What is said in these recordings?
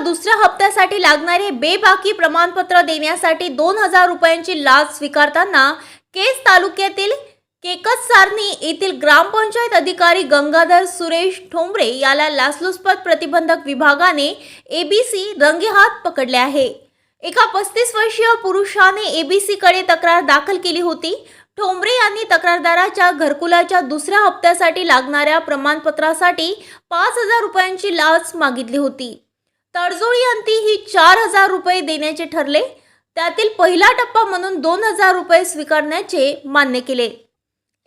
दुसऱ्या हप्त्यासाठी लागणारे बेबाकी प्रमाणपत्र देण्यासाठी दोन हजार रुपयांची लाच स्वीकारताना केस तालुक्यातील केकत सारणी येथील ग्रामपंचायत अधिकारी गंगाधर सुरेश ठोंबरे याला लाचलुचपत प्रतिबंधक विभागाने एबीसी रंगेहात पकडले आहे. एका पस्तीस वर्षीय पुरुषाने एबीसीकडे तक्रार दाखल केली होती. ठोंबरे यांनी तक्रारदाराच्या घरकुलाच्या दुसऱ्या हप्त्यासाठी लागणाऱ्या प्रमाणपत्रासाठी पाच हजार रुपयांची लाच मागितली होती. तडजोडी अंती ही चार हजार रुपये देण्याचे ठरले. त्यातील पहिला टप्पा म्हणून दोन हजार रुपये स्वीकारण्याचे मान्य केले.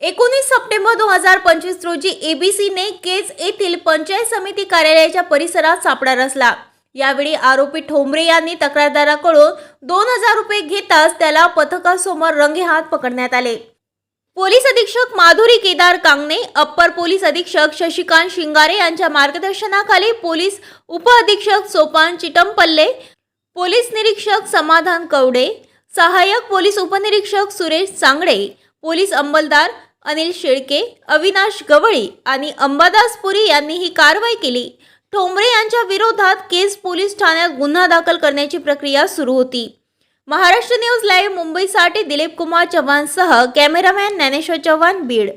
एकोणीस सप्टेंबर दोन हजार पंचवीस रोजी एबीसीने केज येथील पंचायत समिती कार्यालयाच्या परिसरात सापडा रचला. यावेळी आरोपी ठोंबरे यांनी तक्रारदाराकडून दोन हजार रुपये घेताच त्याला पथकासमोर रंगेहात पकडण्यात आले. पोलीस अधीक्षक माधुरी केदार कांगणे अप्पर पोलीस अधीक्षक शशिकांत शिंगारे यांच्या मार्गदर्शनाखाली पोलीस उपअधीक्षक सोपान चिटमपल्ले पोलीस निरीक्षक समाधान कवडे सहाय्यक पोलीस उपनिरीक्षक सुरेश सांगडे पोलीस अंमलदार अनिल शेळके अविनाश गवळी आणि अंबादास पुरी यांनी ही कारवाई केली. ठोंबरे यांच्या विरोधात केस पोलीस ठाण्यात गुन्हा दाखल करण्याची प्रक्रिया सुरू होती. महाराष्ट्र न्यूज लाईव्ह मुंबईसाठी दिलीप कुमार चव्हाणसह कॅमेरामॅन ज्ञानेश्वर चव्हाण बीड